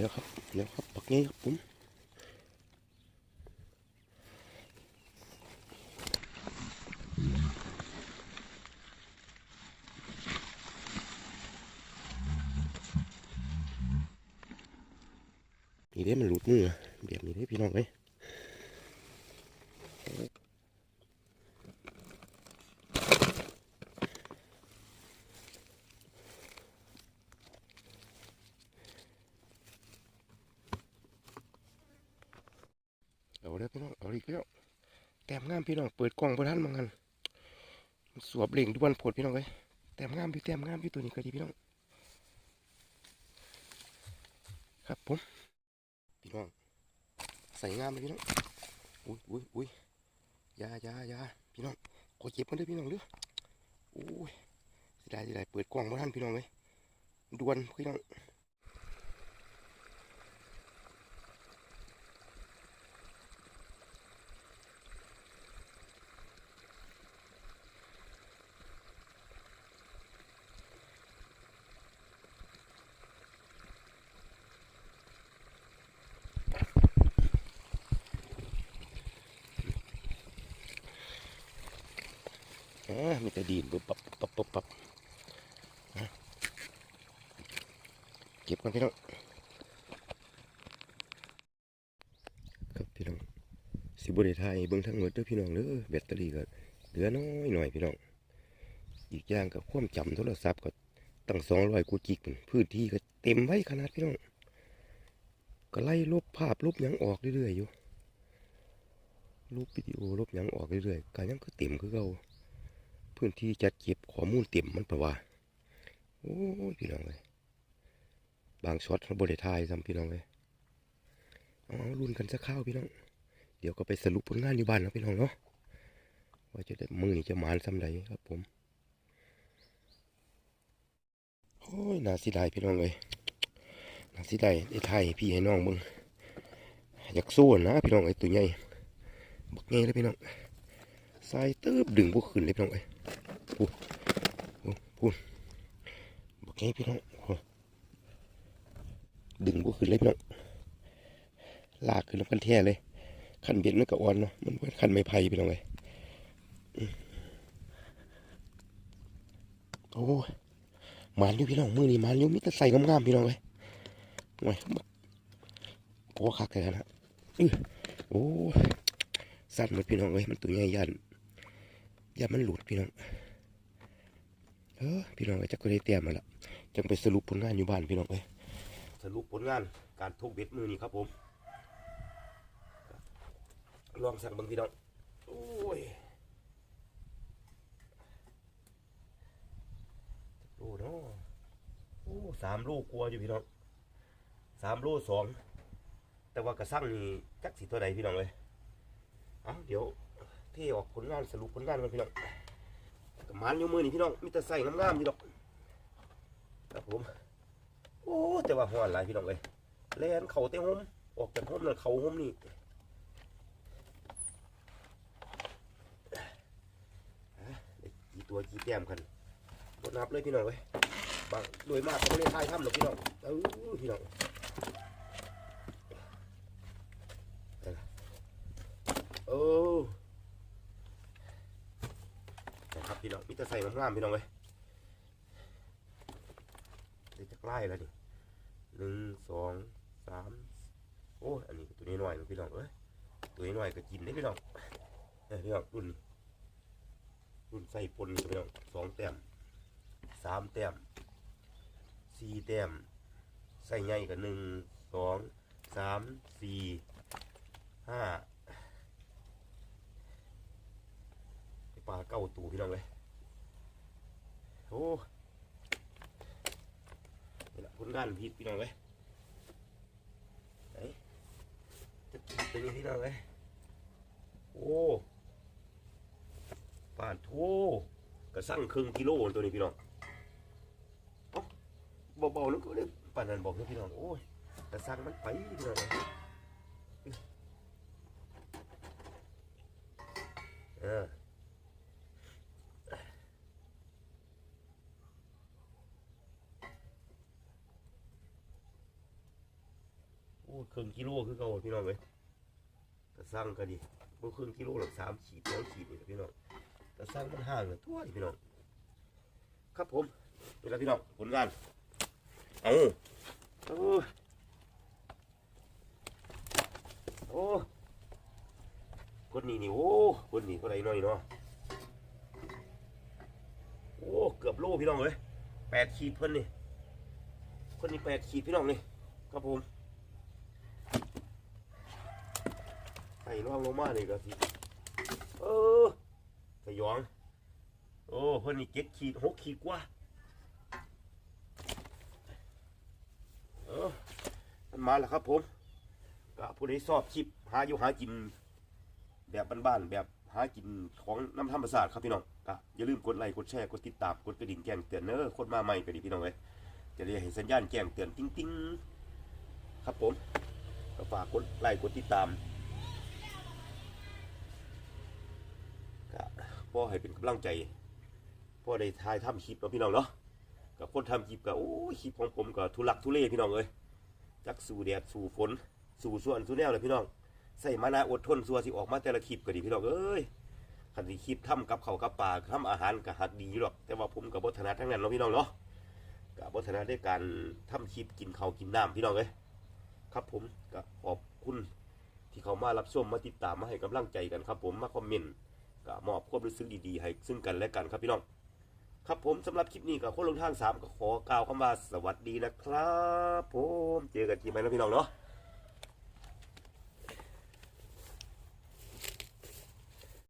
แล้วครับแล้วครับปักงี้ครับผมนี่ได้มันหลุดมือแบบนี้ได้พี่น้องเลย เอาแล้วพี่น้องเอาอีกแล้วแต้มงามพี่น้องเปิดกล้องประทันมังกันสวบเหล่งด้วนผดพี่น้องเอ้ยแต้มงามพี่แต้มงามพี่ตัวนี้ก็ดีพี่น้อง ครับผมพี่น้องใส่งามเลยพี่น้องอุ้ยอุ้ยอุ้ยยายายาพี่น้องขอเก็บมันด้วยพี่น้องเด้อโอ้ยสิได้สิได้เปิดกล้องประทันพี่น้องเลยด่วนพี่น้อง มีแต่ดินปุ๊บปับปับปับปับอะเก็บกันพี่น้องครับพี่น้องสิบริไทยเบิ่งทั้งหมดด้วยพี่น้องเด้อแบตเตอรี่ก็เหลือน้อยหน่อยพี่น้อง อีกอย่างกับความจำโทรศัพท์ก็ตั้งสองร้อยกว่ากิกพื้นที่ก็เต็มไว้ขนาดพี่น้องก็ไล่ลบภาพลบยังออกเรื่อยๆอยู่ลบวิดีโอลบหยังออกเรื่อยๆก็ยังก็เต็มคือเก่า พื้นที่จัดเก็บข้อมูลเต็มมันแปลว่า โอ้ยพี่น้องเลยบางช็อตเขาบริทายซ้ำพี่น้องเลยเอาเอารุ่นกันสักข้าวพี่น้อง เดี๋ยวก็ไปสรุปผลงานอยู่บ้านนะพี่น้องเนาะว่าจะได้มือนี่จะหมานซ้ำใดครับผมโอ้ยน่าเสิได้พี่น้องเลยน่าเสิได้ได้ไทยพี่ให้น้องมึงอยากสู้นะพี่น้องไอ้ตัวใหญ่บักใหญ่เลยพี่น้องสายเติบดึงพวกขึ้นเลยพี่น้องเอ้ พูดพูดพูบอกให้พี่น้องดึงบุขึ้นเลยพี่น้องลากขึ้นแล้วกันแท้เลยขันเบ็ดมันก็อ่อนเนาะมันเป็นขันไม่ไผ่พี่น้องเลยโอ้ยหมานอยู่พี่น้องมือนี่หมานอยู่มิแต่ใส่งามๆพี่น้องเลยโอ้ยโอ้คักเลยนะโอ้ยสั้นหมดพี่น้องเลยมันตัวใหญ่ยันยันมันหลุดพี่น้อง เออพี่น้องเอ้จะก็ได้เตรียมมาละจังไปสรุปผลงานอยู่บ้านพี่น้องเอ้ยสรุปผลงานการทุกเบ็ดมือนี่ครับผมลองสั่งบางพี่น้องโอ้ยโอ้เนาะโอ้สามโลกกลัวอยู่พี่น้องสามโลสองแต่ว่ากระสั่งนี่จักสีตัวใดพี่น้องเลยอ้าเดี๋ยวที่ออกผลงานสรุปผลงานกันพี่น้อง มันอยู่มือนี่พี่น้องมีแต่ใส่งามๆพี่น้องครับผมโอ้แต่ว่าหัวหลายพี่น้องเลยแล่นเขาเต้ห่มออกจากห่มแล้วเขาห่มนี่กี่ตัวกี่แต้มกันบนับเลยพี่น้องเลยบางโดยมากเขาไม่ได้ทายถ้ำหรอกพี่น้องเออพี่น้องเออ นะครับ พี่น้องมิตรใส่งามพี่น้องเลยเดี๋ยวจะไล่แล้วดิหนึ่งสองสามโอ้อันนี้ตัวนี้หน่อยพี่น้องเอ้ยตัวนี้หน่อยก็กินได้พี่น้องเอ้ยพี่น้องรุ่นรุ่นใส่ปนพี่น้องสองแต้มสามแต้มสี่แต้มใส่ใหญ่กับหนึ่งสองสามสี่ห้า ปลาเก้าตูพี่น้องเลยโอ้นี่แหละผลงานพีดพี่น้องเลยไหนจะกินตัวนี้พี่น้องเลยโอ้ปลานโถกระสั่งครึ่งกิโลตัวนี้พี่น้องเอ้าเบาๆนึกก็ได้ปานนั้นบอกให้พี่น้องโอ้ยกระสั่งมันไปพี่น้องเลยเออ ครึ่งกิโลคือเก่าพี่น้องเอ้ยแต่สร้างก็ดีบ่ครึ่งกิโลหรอกสามขีดสองขีดนี่พี่น้องแต่สร้างมันห่างกันทั่วพี่น้อง ครับผมนี่แหละพี่น้องผลงานเอาโอ้โอ้คนนี้นี่โอ้คนนี้ก็ได้น้อยเนาะโอ้เกือบโลพี่น้องเอ้ยแปดขีดเพิ่นนี่คนนี้แปดขีดพี่น้องนี่ครับผม ไอ้ร่องลงมานี่ก็สิเออสยอง โอ้เพิ่นนี่เจ็ดขีดหกขีดกว่าเออมันมาแล้วครับผมก็ผู้ใดชอบคลิปหาอยู่หากิน แบบบ้านๆแบบหากินของน้ำธรรมศาสตร์ครับพี่น้องก็อย่าลืมกดไลค์กดแชร์กดติดตามกดกระดิ่งแจ้งเตือนเนอะคนมาใหม่ก็ดีพี่น้องเลยจะได้เห็นสัญญาณแจ้งเตือนติ้งๆ ครับผม ก็ฝากกดไลค์กดติดตามก็พ่อให้เป็นกำลังใจพ่อได้ทายทำคลิปเนาะพี่น้องเนาะกับคนทำคลิปก็โอ้คลิปของผมก็ทุลักทุเลพี่น้องเอ้ยจักสู่แดดสู่ฝน สู่ส่วนสู่แนวเลยพี่น้องใส่มานาอดทนสัวสิออกมาแต่ละคลิปก็ดีพี่น้องเอ้ยคันที่คลิปทำกับเขากับปลาทำอาหารก็หักดีอยู่หรอก แต่ว่าผมกับบทนาทั้งนั้นเนาะพี่น้องเนาะกับบทนาด้วยการทำคลิปกินเขากินน้ำพี่น้องเอ้ย ครับผมก็ขอบคุณที่เขามารับชมมาติดตามมาให้กำลังใจกันครับ ผมมาคอมเมนต์ก็มอบความรู้สึกดีๆให้ซึ่งกันและกันครับพี่น้องครับผมสำหรับคลิปนี้กับคนลงทางสามก็ขอกล่าวคำว่าสวัสดีนะครับ ผมเจอกันทีใหม่นะพี่น้องเนาะ